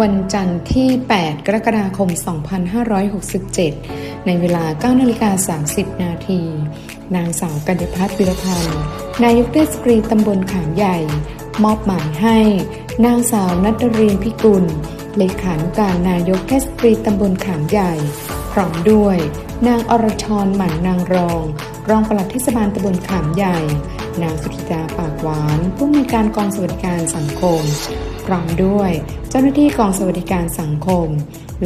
วันจันทร์ที่ 8 กรกฎาคม 2567 ในเวลา 9 นาฬิกา 30 นาที นางสาวกัญญพัฒน์วิรพันธ์ นายกเทศกรีตำบลขามใหญ่ มอบหมายให้ นางสาวนัตรีนพิกุล เลขานุการนายกเทศกรีตำบลขามใหญ่ พร้อมด้วย นางอรชรหมั่นนางรอง รองปลัดเทศบาลตำบลขามใหญ่ นางสุธิดาปากหวานผู้อำนวยการกองสวัสดิการสังคม พร้อมด้วยเจ้าหน้าที่กองสวัสดิการสังคม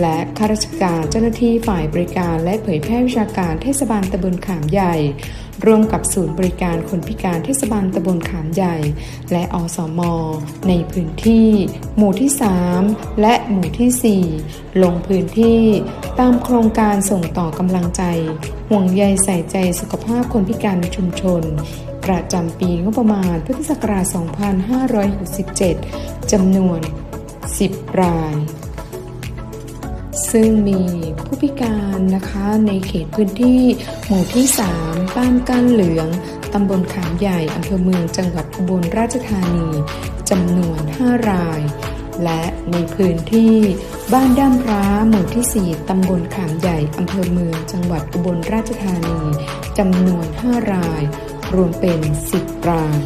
และข้าราชการเจ้าหน้าที่ฝ่ายบริการและเผยแพร่วิชาการเทศบาลตำบลขามใหญ่ ร่วมกับศูนย์บริการคนพิการเทศบาลตำบลขามใหญ่ และอสม ในพื้นที่ หมู่ที่ 3 และหมู่ที่ 4 ลงพื้นที่ ตามโครงการส่งต่อกำลังใจ ห่วงใยใส่ใจสุขภาพคนพิการในชุมชน ประจำปีงบประมาณพุทธศักราช 2567 จำนวน 10 ราย ซึ่งมีผู้พิการนะคะในเขตพื้นที่ หมู่ที่ 3 บ้านก้านเหลือง ตำบลขามใหญ่ อำเภอเมืองจังหวัดอุบลราชธานี จำนวน 5 ราย และในพื้นที่บ้านด้ามร้าหมู่ที่ 4 ตำบลขามใหญ่ อำเภอเมือง จังหวัดอุบลราชธานี จำนวน 5 ราย รวมเป็น 10 ราย